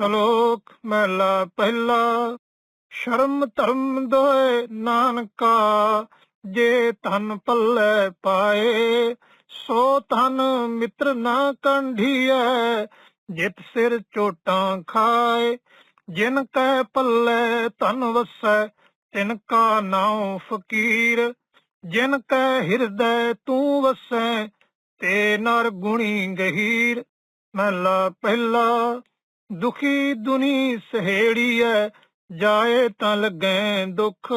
ਸ਼ਲੋਕ ਮਹਿਲਾ ਪਹਿਲਾ, ਸ਼ਰਮ ਧਰਮ ਦੋਏ ਨਾਨਕਾ, ਜੇ ਧਨ ਪੱਲੇ ਪਾਏ, ਸੋ ਧਨ ਮਿੱਤਰ ਨਾ ਕੰਢੀਐ, ਜਿਤ ਸਿਰ ਚੋਟਾਂ ਖਾਏ। ਜਿਨ ਕੈ ਪੱਲੇ ਧਨ ਵਸੈ, ਤਿਨ ਕਾ ਨਾਉ ਫਕੀਰ। ਜਿਨ ਕੈ ਹਿਰਦੈ ਤੂੰ ਵਸੈ, ਤੇ ਨਰ ਗੁਣੀ ਗਹੀਰ। ਮਹਿਲਾ ਪਹਿਲਾ ਦੁਖੀ ਦੁਨੀ ਸਹੇੜੀ ਸਹੇੜੀਐ ਜਾਏ ਤਾਂ ਲੱਗੈ ਦੁੱਖ।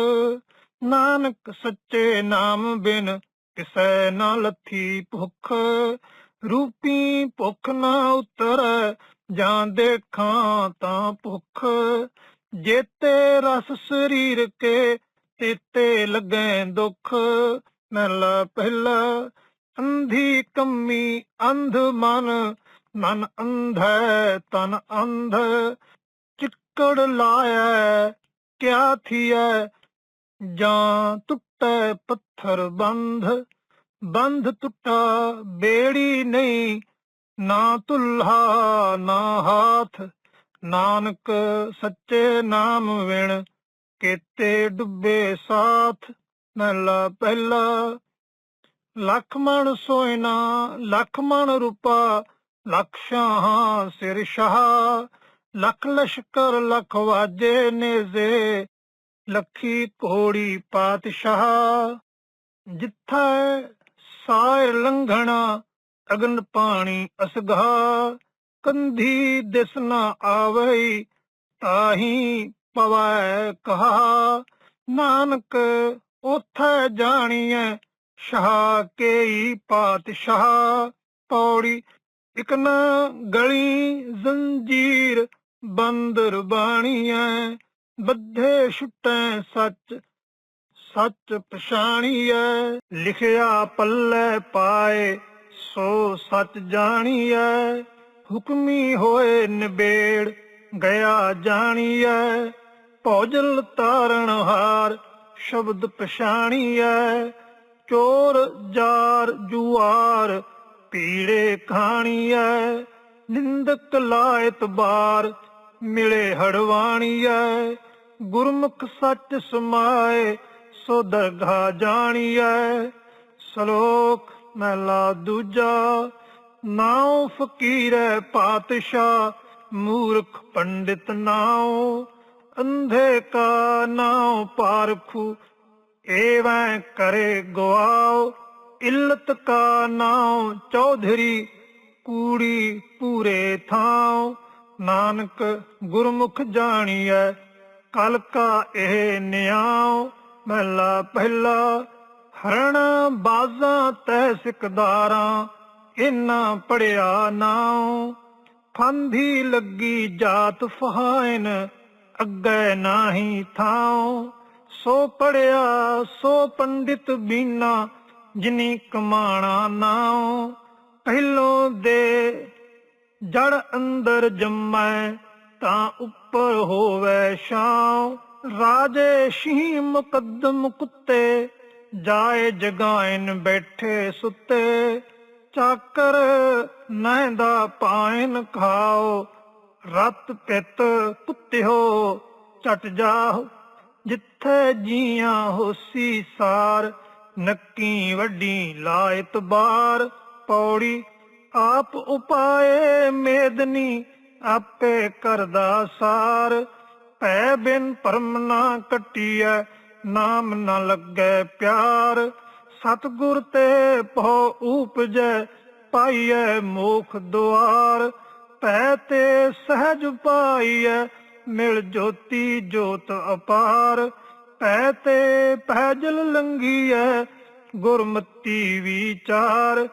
ਨਾਨਕ ਸੱਚੇ ਨਾਮ ਬਿਨ ਕਿਸੈ ਨਾ ਲੱਥੀ ਭੁੱਖ। ਰੂਪੀ ਭੁੱਖ ਨਾ ਉਤਰੈ, ਜਾਂ ਦੇਖਾਂ ਤਾਂ ਭੁੱਖ। ਜੇਤੇ ਰਸ ਸਰੀਰ ਕੇ ਤੇਤੇ ਲੱਗੈ ਦੁੱਖ। ਮਹਿਲਾ ਪਹਿਲਾ, ਅੰਧੀ ਕੰਮੀ ਅੰਧ ਮਨ ਮਨ ਅੰਧੈ, ਤਨ ਅੰਧ, ਚਿੱਕੜ ਲਾਇਐ, ਕਿਆ ਥੀਐ? ਜਾਂ ਟੁੱਟੈ ਪੱਥਰ ਬੰਧ ਬੰਧ ਟੁੱਟਾ ਬੇੜੀ ਨਹੀਂ, ਨਾ ਤੁਲਹਾ ਨਾ ਹਾਥ, ਨਾਨਕ ਸੱਚੇ ਨਾਮ ਵਿਣ ਕੇਤੇ ਡੁੱਬੇ ਸਾਥ, ਮਹਿਲਾ ਪਹਿਲਾ। ਲੱਖ ਮਣ ਸੋਇਨਾ, ਲੱਖ ਮਣ ਰੂਪਾ ਲੱਖ ਸਿਰ ਸ਼ਾਹ ਲੱਖ ਲਸ਼ਕਰ ਲੱਖ ਵਾਜੇ ਨੇਜ਼ੇ, ਲੱਖੀ ਕੋੜੀ ਪਾਤਸ਼ਾਹ। ਜਿੱਥੈ ਸਾਇਰ ਲੰਘਣਾ ਅਗਨ ਪਾਣੀ ਅਸਗਾ ਕੰਧੀ ਦਿਸ ਨਾ ਆਵਈ, ਤਾਹੀ ਪਵੈ ਕਹਾ ਨਾਨਕ ਉਥੈ ਜਾਣੀਐ, ਸ਼ਾਹ ਕੇਈ ਪਾਤਸ਼ਾਹ। ਪੌੜੀ ਇਕ ਨਾ ਗਲੀ ਜ਼ੰਜੀਰ ਬੰਦਰ ਬਾਣੀਐ, ਬੱਧੇ ਛੁਟੈ ਸੱਚ ਸੱਚ ਪਛਾਣੀਐ। ਲਿਖਿਆ ਪੱਲੇ ਪਾਏ ਸੋ ਸੱਚ ਜਾਣੀਐ, ਹੁਕਮੀ ਹੋਏ ਨਿਬੇੜ ਗਿਆ ਜਾਣੀਐ। ਭੌਜਲ ਤਾਰਨ ਹਾਰ ਸ਼ਬਦ ਪਛਾਣੀਐ, ਚੋਰ ਜਾਰ ਜੁਆਰ ਪੀੜੇ ਖਾਣੀ ਐ ਨਿੰਦਕ ਲਾਇਤ ਬਾਰ ਮਿਲੇ ਹੜਵਾਣੀ ਐ ਗੁਰਮੁਖ ਸੱਚ ਸਮਾਏ, ਸੋ ਦਰਗਾ ਜਾਣੀਐ। ਸ਼ਲੋਕ ਮਹਿਲਾ ਦੂਜਾ, ਨਾਉ ਫਕੀਰੈ ਪਾਤਸ਼ਾਹ, ਮੂਰਖ ਪੰਡਿਤ ਨਾਉ। ਅੰਧੇ ਕਾ ਨਾਉ ਪਾਰਖੂ, ਏਵੈ ਕਰੇ ਗਵਾਓ ਇਲਤ ਕਾ ਨਾਉ ਚੌਧਰੀ, ਕੂੜੀ ਪੂਰੇ ਥਾਉ। ਨਾਨਕ ਗੁਰਮੁਖ ਜਾਣੀਐ, ਕਲ ਕਾ ਇਹ ਨਿਆਉ। ਮਹਿਲਾ ਪਹਿਲਾ, ਹਰਣ ਬਾਜ਼ਾਂ ਤੈ ਸਿਕਦਾਰਾਂ ਇਨਾ ਪੜਿਆ ਨਾਉ। ਫੰਧੀ ਲੱਗੀ ਜਾਤ ਫਹਾਇਨ, ਅੱਗੇ ਨਾਹੀ ਥਾਉ। ਸੋ ਪੜਿਆ ਸੋ ਪੰਡਿਤ ਬੀਨਾ ਜਿਨੀ ਕਮਾਣਾ ਨਾਉ ਪਹਿਲੋਂ ਦੇ ਜੜ ਅੰਦਰ ਜੰਮੈ, ਤਾਂ ਉੱਪਰ ਹੋਵੇ ਛਾਉ। ਰਾਜੇ ਸ਼ੀ ਮੁਕੱਦਮ ਕੁੱਤੇ, ਜਾਏ ਜਗਾਇਨ ਬੈਠੇ ਸੁੱਤੇ। ਚਾਕਰ ਨਹਿੰਦਾ ਪਾਇਨ ਖਾਓ, ਰਤ ਪਿਤ ਕੁੱਤਿਓ ਚਟ ਜਾਓ। ਜਿੱਥੇ ਜੀਆਂ ਹੋਸੀ ਸਾਰ ਨੱਕੀ ਵੱਡੀ ਲਾਇਤ ਬਾਰ ਪੌੜੀ ਆਪ ਉਪਾਏ ਮੇਦਨੀ ਆਪੇ ਕਰਦਾ ਸਾਰ। ਭੈ ਬਿਨ ਪਰਮ ਨਾ ਕਟੀਐ, ਨਾਮ ਨਾ ਲੱਗੈ ਪਿਆਰ। ਸਤਗੁਰ ਤੇ ਭਉ ਉਪਜੈ, ਪਾਈਐ ਮੋਖ ਦੁਆਰ। ਭੈ ਤੇ ਸਹਿਜ ਪਾਈਐ, ਮਿਲ ਜੋਤੀ ਜੋਤ ਅਪਾਰ। ਭੈ ਤੇ ਪਹਿਜਲ ਲੰਗੀਐ ਗੁਰਮਤੀ ਵਿਚਾਰ।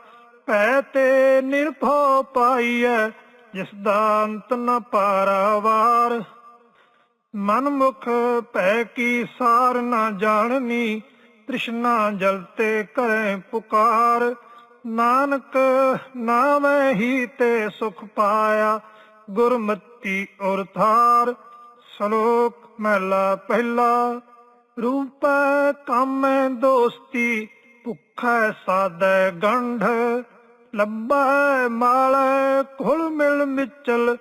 ਭੈ ਤੇ ਨਿਰਭਉ ਪਾਈਐ ਜਿਸ ਦਾ ਅੰਤ ਨ ਪਾਰਾਵਾਰ। ਮਨਮੁਖ ਭੈ ਕੀ ਸਾਰ ਨਾ ਜਾਣਨੀ, ਤ੍ਰਿਸ਼ਨਾ ਜਲ ਤੇ ਕਰੇ ਪੁਕਾਰ। ਨਾਨਕ ਨਾਮੈ ਹੀ ਤੇ ਸੁਖ ਪਾਇਆ, ਗੁਰਮਤੀ ਔਰ ਥਾਰ ਸ਼ਲੋਕ ਮਹਿਲਾ ਪਹਿਲਾ। ਰੂਪ ਕਾਮੈ ਦੋਸਤੀ, ਭੁੱਖੈ ਸਾਦੈ ਗੰਢ। ਲੱਭੈ ਮਾਲੈ ਖੁਲ ਮਿਲ ਮਿਚਲ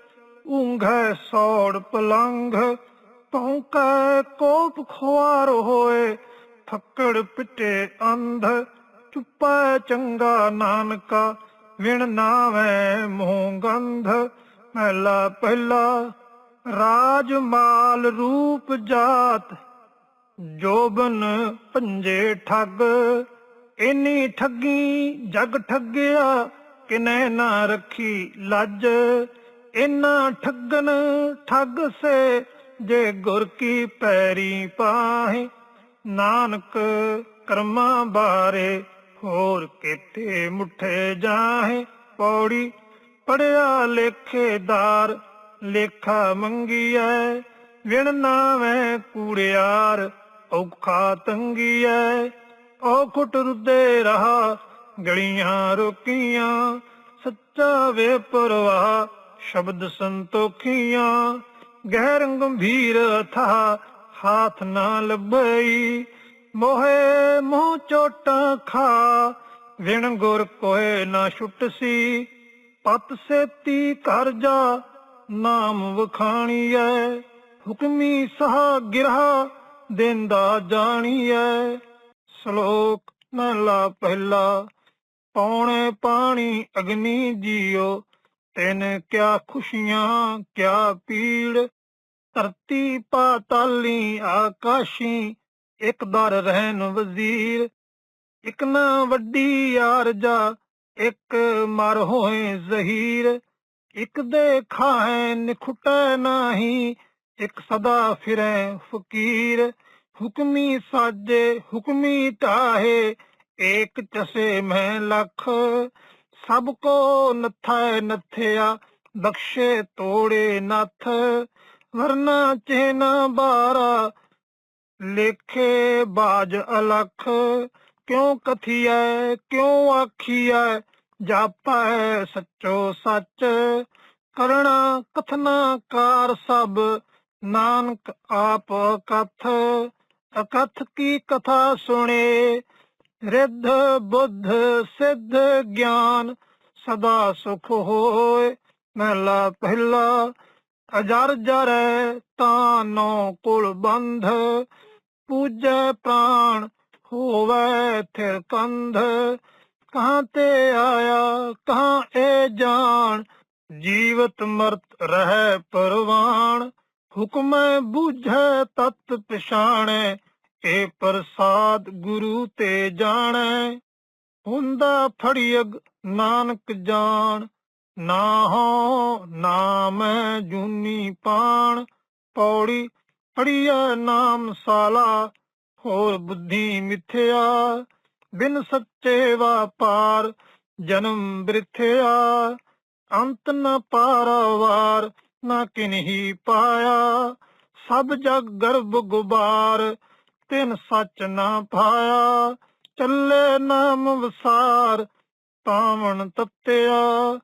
ਉਂਘੈ ਸੌੜ ਪਲੰਘ। ਪੌਂਕੈ ਕੋਪ ਖੁਆਰ ਹੋਏ, ਫੱਕੜ ਪਿੱਟੇ ਅੰਧ। ਚੁੱਪੈ ਚੰਗਾ ਨਾਨਕਾ, ਵਿਣ ਨਾਵੇਂ ਮੋਹ ਗੰਧ। ਮਹਿਲਾ ਪਹਿਲਾ ਰਾਜ ਮਾਲ ਰੂਪ ਜਾਤ ਜੋਬਨ ਪੰਜੇ ਠੱਗ, ਇਨੀ ਠੱਗੀ ਜਗ ਠੱਗਿਆ, ਕਿਨੈ ਨਾ ਰੱਖੀ ਲੱਜ। ਇਨਾ ਠੱਗਨ ਠੱਗ ਸੇ ਜੇ ਗੁਰ ਕੀ ਪੈਰੀ ਪਾਹੇ, ਨਾਨਕ ਕਰਮਾਂ ਬਾਰੇ ਹੋਰ ਕਿਤੇ ਮੁਠੇ ਜਾਹੇ। ਪੌੜੀ ਪੜਿਆ ਲੇਖੇਦਾਰ ਲੇਖਾ ਮੰਗੀਐ, ਵਿਣ ਨਾਵੇਂ ਕੂੜਿਆਰ। ਔਖਾ ਤੰਗੀਐ ਔਖਟ ਰੁੱਦੇ ਰਹਾ, ਗਲੀਆਂ ਰੋਕੀਆਂ, ਸੱਚਾ ਵੇ ਪਰਵਾਹ, ਸ਼ਬਦ ਸੰਤੋਖੀਆਂ, ਗਹਿਰ ਗੰਭੀਰ ਅਥਾ ਹਾਥ ਨਾ ਲੱਭਈ, ਮੋਹੇ ਮੂੰਹ ਚੋਟਾਂ ਖਾ, ਵਿਣ ਗੁਰ ਕੋਏ ਨਾ ਛੁੱਟ ਸੀ, ਪਤ ਸੇਤੀ ਕਰ ਜਾ, ਨਾਮ ਵਖਾਣੀਐ, ਹੁਕਮੀ ਸਹਾ ਗਿਰਹਾ ਦਿੰਦਾ ਜਾਣੀਐ। ਸ਼ਲੋਕ ਮਹਲਾ ਪਹਿਲਾ, ਪੌਣੇ ਪਾਣੀ ਅਗਨੀ ਜੀਓ, ਤਿਨ ਕਿਆ ਖੁਸ਼ੀਆਂ, ਕਿਆ ਪੀੜ ਧਰਤੀ ਪਾਤਾਲੀ ਆਕਾਸ਼ੀ, ਇੱਕ ਦਰ ਰਹਿਣ ਵਜ਼ੀਰ। ਇੱਕ ਨਾ ਵੱਡੀ ਆਰਜਾ, ਇੱਕ ਮਰ ਹੋਏ ਜ਼ਹੀਰ। ਇੱਕ ਦੇ ਖਾਏ ਨਿਖੁਟੈ ਨਾਹੀ ਇੱਕ ਸਦਾ ਫਿਰੈ ਫਕੀਰ ਹੁਕਮੀ ਸਾਜੇ ਹੁਕਮੀ ਢਾਹੇ ਏਕ ਚਸੇ ਮੈਂ ਲੱਖ ਸਭ ਕੋ ਨਥੈ ਨਥਿਆ ਬਖਸ਼ੇ ਤੋੜੇ ਨਥ ਵਰਨਾ ਚੇਨਾ ਬਾਰਾ ਲੇਖੇ ਬਾਜ ਅਲਖ ਕਿਉ ਕਥੀਐ ਕਿਉ ਆਖੀਐ ਜਾਪੈ ਸੱਚੋ ਸੱਚ ਕਰਣਾ ਕਥਨਾ ਕਾਰ ਸਭ ਨਾਨਕ ਆਪ ਕਥ ਅਕਥ ਕੀ ਕਥਾ ਸੁਣੇ? ਰਿੱਧ, ਬੁੱਧ, ਸਿੱਧ ਗਿਆਨ ਸਦਾ ਸੁਖ ਹੋਏ। ਮਹਿਲਾ ਪਹਿਲਾ, ਅਜਰ ਜਰੈ ਤਾਂ ਕੁਲ ਬੰਧ। ਪੂਜੈ ਪ੍ਰਾਣ ਹੋਵੇ ਥਿਰ ਕੰਧ। ਕਹਾਂ ਤੇ ਆਇਆ, ਕਹਾਂ ਏ ਜਾਣ? ਜੀਵਤ ਮਰਤ ਰਹਿ ਪਰਵਾਣ। ਹੁਕਮ ਬੂਝੈ ਤਤ ਪਛਾਣੈ, ਏ ਪ੍ਰਸਾਦ ਗੁਰੂ ਤੇ ਜਾਣੈ। ਹੁੰਦਾ ਫੜੀਅਗ ਨਾਨਕ ਜਾਣ ਨਾ ਹੋ ਨਾਮ ਜੂਨੀ ਪਾਣ। ਪੌੜੀ ਪੜੀਐ ਨਾਮ ਸਾਲਾ, ਹੋਰ ਬੁੱਧੀ ਮਿਥਿਆ। ਬਿਨ ਸੱਚੇ ਵਾਪਾਰ ਜਨਮ ਬ੍ਰਿਥਿਆ। ਅੰਤ ਨ ਪਾਰਵਾਰ ਨਾ ਕਿਨਹੀ ਪਾਇਆ। ਸਭ ਜਗ ਗਰਭ ਗੁਬਾਰ, ਤਿਨ ਸੱਚ ਨਾ ਪਾਇਆ। ਚੱਲੇ ਨਾਮ ਵਸਾਰ ਪਾਵਨ ਤਪਤਿਆ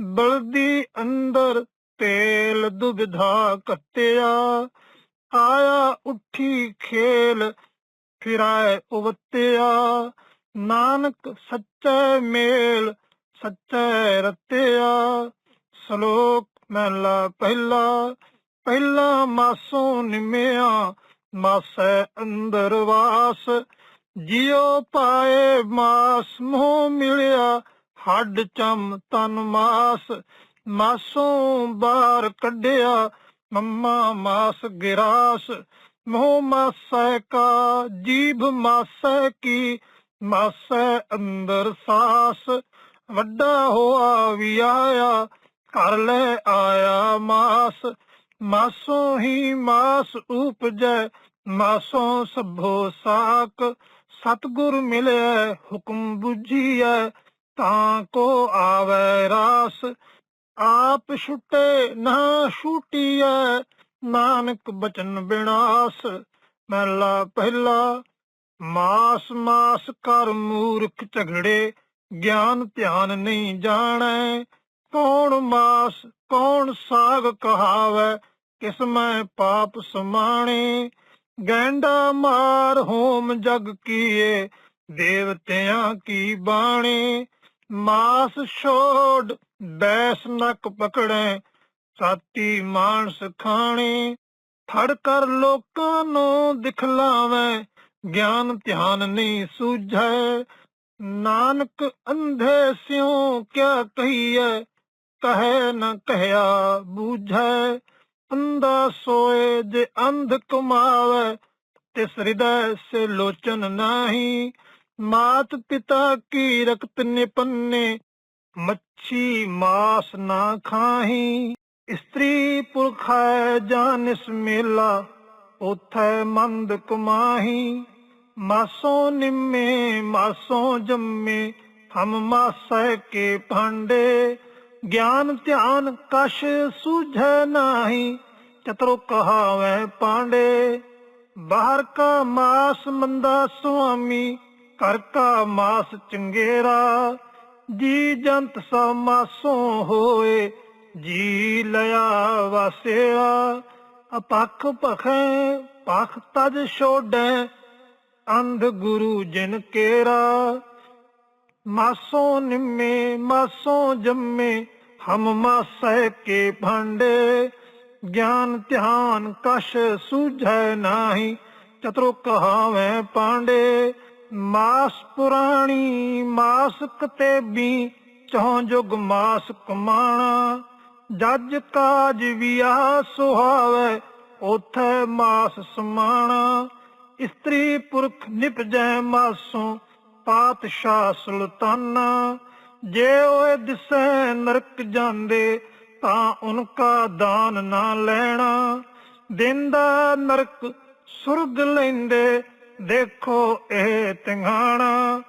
ਬਲਦੀ ਅੰਦਰ ਤੇਲ ਦੁਬਿਧਾ ਕੱਤਿਆ ਆਇਆ ਉੱਠੀ ਖੇਲ, ਫਿਰਾਏ ਉਵਤਿਆ। ਨਾਨਕ ਸੱਚੇ ਮੇਲ, ਸੱਚੇ ਰਤਿਆ। ਸ਼ਲੋਕ ਮਹਿਲਾ ਪਹਿਲਾ ਪਹਿਲਾ ਮਾਸੋਂ ਨਿਮਿਆ, ਮਾਸੈ ਅੰਦਰ ਵਾਸ। ਜਿਉ ਪਾਏ ਮਾਸ ਮੋਹ ਮਿਲਿਆ, ਹੱਡ ਚਮ ਤਨ ਮਾਸ। ਮਾਸੋਂ ਬਾਹਰ ਕੱਢਿਆ, ਮੰਮਾ ਮਾਸ ਗਿਰਾਸ। ਮੋਹ ਮਾਸੈ ਕਾ, ਜੀਭ ਮਾਸੈ ਕੀ, ਮਾਸੈ ਅੰਦਰ ਸਾਸ। ਵੱਡਾ ਹੋਆ ਵੀ ਆਇਆ ਘਰ ਲੈ ਆਇਆ ਮਾਸ, ਮਾਸੋਂ ਹੀ ਮਾਸ ਉਪਜੈ, ਮਾਸੋਂ ਸਭੋ ਸਾਕ। ਸਤਗੁਰ ਮਿਲਿਆ ਹੁਕਮ ਬੁਝੀਐ, ਤਾਂ ਕੋ ਆਵੈ ਰਾਸ। ਆਪ ਛੁਟੇ ਨਾ ਛੂਟੀਐ, ਨਾਨਕ ਬਚਨ ਬਿਨਾਸ। ਮਹਿਲਾ ਪਹਿਲਾ, ਮਾਸ ਮਾਸ ਕਰ ਮੂਰਖ ਝਗੜੇ, ਗਿਆਨ ਧਿਆਨ ਨਹੀਂ ਜਾਣੈ। ਕੌਣ ਮਾਸ, ਕੌਣ ਸਾਗ ਕਹਾਵੈ, ਕਿਸਮੈ ਪਾਪ ਸਮਾਣੇ। ਗੈਂਡਾ ਮਾਰ ਹੋਮ ਜਗ ਕੀਏ, ਦੇਵਤਿਆਂ ਕੀ ਬਾਣੇ। ਮਾਸ ਛੋੜ, ਬੈਸ ਨਕ ਪਕੜੇ, ਸਾਤੀ ਮਾਨਸ ਖਾਣੇ। ਫੜ ਕਰ ਲੋਕਾਂ ਨੂੰ ਦਿਖਲਾਵੇਂ, ਗਿਆਨ ਧਿਆਨ ਨਹੀਂ ਸੂਝੈ। ਨਾਨਕ ਅੰਧੇ ਸਿਉ ਕਿਆ ਕਹੀਐ ਕਹੈ ਨ ਕਹਿਆ ਬੂਝੈ ਅੰਦਾ ਸੋਏ ਜੇ ਅੰਧ ਕਮਾਵੇ ਤਿਸ ਹਿਰਦੈ ਸੇ ਲੋਚਨ ਨਾਹੀ। ਮਾਤ ਪਿਤਾ ਕੀ ਰਕਤ ਨਿਪੰਨੇ, ਮੱਛੀ ਮਾਸ ਨਾ ਖਾਹੀ। ਇਸਤਰੀ ਪੁਰਖ ਜਾਨਿਸ ਮੇਲਾ ਉਥੈ ਮੰਦ ਕੁਮਾਹੀ ਮਾਸੋਂ ਨਿੰਮੇ, ਮਾਸੋਂ ਜੰਮੇ, ਹਮ ਮਾਸੈ ਕੇ ਭਾਂਡੇ। ਗਿਆਨ ਧਿਆਨ ਕਛ ਸੂਝੈ ਨਾਹੀ, ਚਤੁਰ ਕਹਾਵੈ ਪਾਂਡੇ। ਬਾਹਰ ਕਾ ਮਾਸ ਮੰਦਾ ਸੁਆਮੀ, ਘਰ ਕਾ ਮਾਸ ਚੰਗੇਰਾ। ਜੀ ਜੰਤ ਸਾ ਮਾਸੋਂ ਹੋਏ, ਜੀ ਲਿਆ ਵਾਸਿਆ। ਅਪਖ ਭਖੈ, ਪਖ ਤਜ ਛੋੜੈ, ਅੰਧ ਗੁਰੂ ਜਿਨ ਕੇਰਾ। ਮਾਸੋਂ ਨਿੰਮੇ, ਮਾਸੋਂ ਜੰਮੇ, ਹਮ ਮਾਸੈ ਕੇ ਭਾਂਡੇ। ਗਿਆਨ, ਧਿਆਨ, ਕਸ਼, ਸੂਝੈ ਨਾਹੀ, ਚਤੁਰ ਕਹਾਵੇਂ ਪਾਂਡੇ। ਮਾਸ ਪੁਰਾਣੀ, ਮਾਸ ਕਤੇਬੀ ਚੌ ਜੁਗ ਮਾਸ ਕਮਾਣਾ। ਜੱਜ ਕਾਜ ਵਿਆ ਸੁਹਾਵੇ ਉਥੈ ਮਾਸ ਸਮਾਣਾ। ਇਸਤਰੀ ਪੁਰਖ ਨਿਪਜੈ ਮਾਸੋਂ ਪਾਤਸ਼ਾਹ ਸੁਲਤਾਨਾ, ਜੇ ਓਏ ਦਿਸੈ ਨਰਕ ਜਾਂਦੇ, ਤਾਂ ਉਨਕਾ ਦਾਨ ਨਾ ਲੈਣਾ। ਦਿੰਦਾ ਨਰਕ ਸੁਰਗ ਲੈਂਦੇ, ਦੇਖੋ ਇਹ ਤਿੰਘਾਣਾ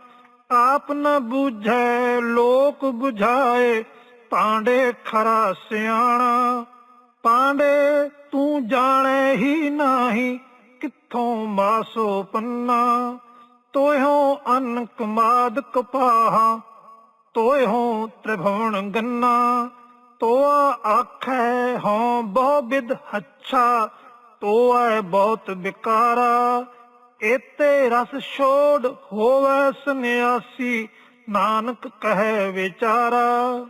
ਆਪ ਨ ਬੂਝੈ, ਲੋਕ ਬੁਝਾਏ, ਪਾਂਡੇ ਖਰਾ ਸਿਆਣਾ। ਪਾਂਡੇ ਤੂੰ ਜਾਣੇ ਹੀ ਨਹੀਂ, ਕਿੱਥੋਂ ਮਾਸੋ ਪੰਨਾ। ਤੋਇਓ ਅਨ ਕਮਾਦ ਕਪਾਹਾ ਤੋਇਓ ਤ੍ਰਿਭਵਨ ਗੰਨਾ, ਤੋਆ ਆਖੈ ਹਉ ਬਹੁ ਬਿਦ ਹੱਛਾ, ਤੋਐ ਬਹੁਤ ਵਿਕਾਰਾ ਏਤੇ ਰਸ ਛੋੜ ਹੋਵੇ ਸੰਿਆਸੀ ਨਾਨਕ ਕਹੈ ਵਿਚਾਰਾ।